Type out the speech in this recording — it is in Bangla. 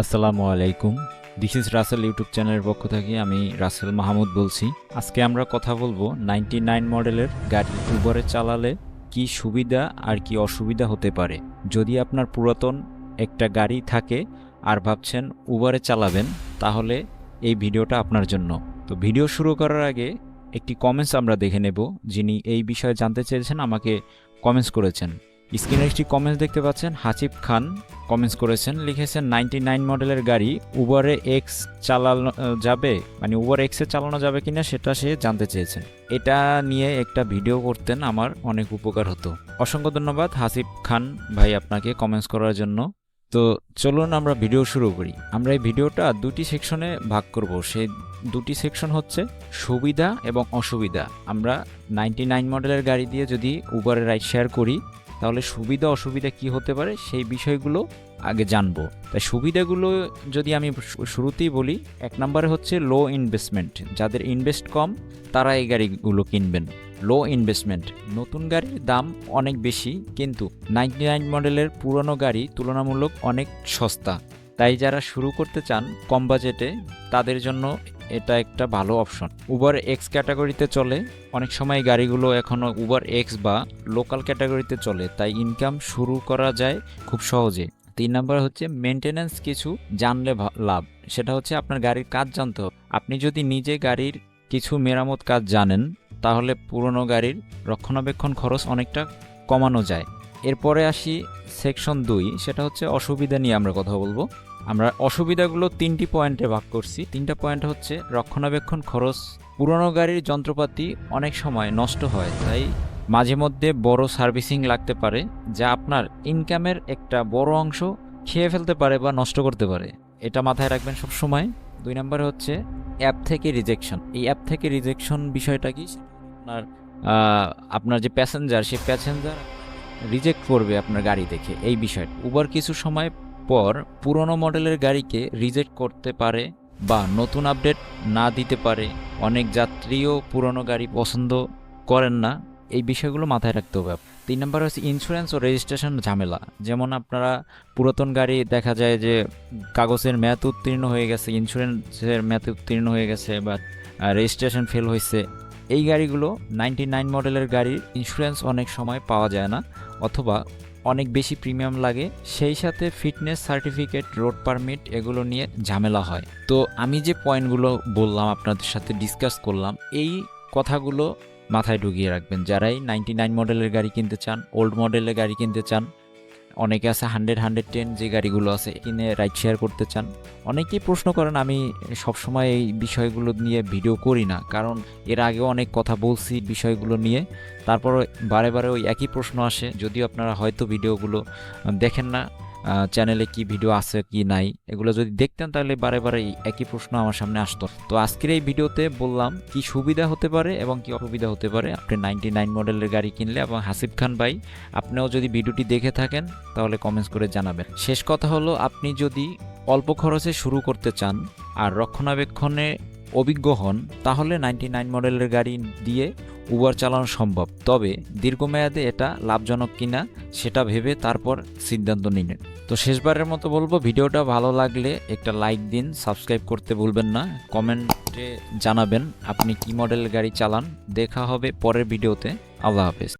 আসসালামু আলাইকুম। দিস ইজ রাসেল ইউটিউব চ্যানেলের পক্ষ থেকে আমি রাসেল মাহমুদ বলছি। আজকে আমরা কথা বলব নাইনটি নাইন মডেলের গাড়ি উবরে চালালে কি সুবিধা আর কি অসুবিধা হতে পারে। যদি আপনার পুরাতন একটা গাড়ি থাকে আর ভাবছেন উবারে চালাবেন, তাহলে এই ভিডিওটা আপনার জন্য। তো ভিডিও শুরু করার আগে একটি কমেন্টস আমরা দেখে নেব, যিনি এই বিষয়ে জানতে চেয়েছেন, আমাকে কমেন্টস করেছেন। স্ক্রিনে একটি কমেন্টস দেখতে পাচ্ছেন, হাসিব খান কমেন্টস করেছেন, লিখেছেন, নাইনটি নাইন মডেলের গাড়ি উবারে এক্স চালানো যাবে? মানে উবার এক্সে চালানো যাবে কিনা সেটা সে জানতে চেয়েছেন। এটা নিয়ে একটা ভিডিও করতেন আমার অনেক উপকার হতো। অসংখ্য ধন্যবাদ হাসিব খান ভাই আপনাকে কমেন্টস করার জন্য। তো চলুন আমরা ভিডিও শুরু করি। আমরা এই ভিডিওটা দুটি সেকশনে ভাগ করব। সেই দুটি সেকশন হচ্ছে সুবিধা এবং অসুবিধা। আমরা নাইনটি নাইন মডেলের গাড়ি দিয়ে যদি উবারে রাইড শেয়ার করি তাহলে সুবিধা অসুবিধা কি হতে পারে? সেই বিষয়গুলো আগে জানব। তাই সুবিধাগুলো যদি আমি শুরুতেই বলি, এক নম্বরে হচ্ছে লো ইনভেস্টমেন্ট যাদের ইনভেস্ট কম, তারা এই গাড়িগুলো কিনবেন। লো ইনভেস্টমেন্ট নতুন গাড়ির দাম অনেক বেশি, কিন্তু নাইনটি নাইন মডেলের পুরনো গাড়ি তুলনামূলক অনেক সস্তা। তাই যারা শুরু করতে চান কম বাজেটে তাদের জন্য এটা একটা ভালো অপশন উবার এক্স ক্যাটাগরিতে চলে, অনেক সময় গাড়িগুলো এখনও উবার এক্স বা লোকাল ক্যাটাগরিতে চলে, তাই ইনকাম শুরু করা যায় খুব সহজে। তিন নম্বর হচ্ছে মেনটেন্যান্স কিছু জানলে লাভ, সেটা হচ্ছে আপনার গাড়ির কাজ জানতে হবে। আপনি যদি নিজে গাড়ির কিছু মেরামত কাজ জানেন, তাহলে পুরনো গাড়ির রক্ষণাবেক্ষণ খরচ অনেকটা কমানো যায়। এরপরে আসি সেকশন দুই, সেটা হচ্ছে অসুবিধা নিয়ে আমরা কথা বলব। আমরা অসুবিধাগুলো তিনটি পয়েন্টে ভাগ করছি। তিনটা পয়েন্ট হচ্ছে রক্ষণাবেক্ষণ খরচ। পুরনো গাড়ির যন্ত্রপাতি অনেক সময় নষ্ট হয়, তাই মাঝে মধ্যে বড় সার্ভিসিং লাগতে পারে, যা আপনার ইনকামের একটা বড় অংশ খেয়ে ফেলতে পারে বা নষ্ট করতে পারে। এটা মাথায় রাখবেন সব সময় দুই নম্বরে হচ্ছে অ্যাপ থেকে রিজেকশন। এই অ্যাপ থেকে রিজেকশন বিষয়টা কি? আপনার আপনার যে প্যাসেঞ্জার, সে প্যাসেঞ্জার রিজেক্ট করবে আপনার গাড়ি দেখে। এই বিষয় উবার কিছু সময় পর পুরনো মডেলের গাড়িকে রিজেক্ট করতে পারে বা নতুন আপডেট না দিতে পারে, অনেক যাত্রীও পুরনো গাড়ি পছন্দ করেন না। এই বিষয়গুলো মাথায় রাখতে হবে। তিন নম্বর হচ্ছে ইন্স্যুরেন্স ও রেজিস্ট্রেশন ঝামেলা। যেমন আপনারা পুরাতন গাড়ি দেখা যায় যে কাগজের মেয়াদ উত্তীর্ণ হয়ে গেছে ইন্স্যুরেন্সের মেয়াদ উত্তীর্ণ হয়ে গেছে বা রেজিস্ট্রেশন ফেল হয়েছে। এই গাড়িগুলো নাইনটি নাইন মডেলের গাড়ির ইন্স্যুরেন্স অনেক সময় পাওয়া যায় না। অথবা অনেক বেশি প্রিমিয়াম লাগে, সেই সাথে ফিটনেস সার্টিফিকেট, রোড পারমিট এগুলো নিয়ে ঝামেলা হয়। তো আমি যে পয়েন্টগুলো বললাম আপনাদের সাথে ডিসকাস করলাম, এই কথাগুলো মাথায় ঢুকিয়ে রাখবেন। যারাই নাইনটি নাইন মডেলের গাড়ি কিনতে চান ওল্ড মডেলের গাড়ি কিনতে চান অনেকে আছে হান্ড্রেড হান্ড্রেড টেন যে গাড়িগুলো আছে, কিনে রাইড শেয়ার করতে চান। অনেকেই প্রশ্ন করেন, আমি সবসময় এই বিষয়গুলো নিয়ে ভিডিও করি না। কারণ এর আগেও অনেক কথা বলছি বিষয়গুলো নিয়ে। তারপর বারে বারে ওই একই প্রশ্ন আসে, যদিও আপনারা হয়তো ভিডিওগুলো দেখেন না। চ্যানেলে কি ভিডিও আছে, কি নাই, এগুলো যদি দেখতেন তাহলে বারে বারে একই প্রশ্ন আমার সামনে আসতো। তো আজকের এই ভিডিওতে বললাম, কি সুবিধা হতে পারে এবং কি অসুবিধা হতে পারে? আপনি নাইনটি নাইন মডেলের গাড়ি কিনলে এবং হাসিব খান ভাই, আপনিও যদি ভিডিওটি দেখে থাকেন, তাহলে কমেন্টস করে জানাবেন। শেষ কথা হলো, আপনি যদি অল্প খরচে শুরু করতে চান আর রক্ষণাবেক্ষণে অভিজ্ঞ হন, তাহলে নাইনটি নাইন মডেলের গাড়ি দিয়ে উবার চালানো সম্ভব, তবে দীর্ঘমেয়াদে এটা লাভজনক কিনা সেটা ভেবে তারপর সিদ্ধান্ত নিন তো শেষবারের মতো বলব, ভিডিওটা ভালো লাগলে একটা লাইক দিন সাবস্ক্রাইব করতে ভুলবেন না, কমেন্টে জানাবেন আপনি কি মডেল গাড়ি চালান। দেখা হবে পরের ভিডিওতে, আল্লাহ হাফেজ।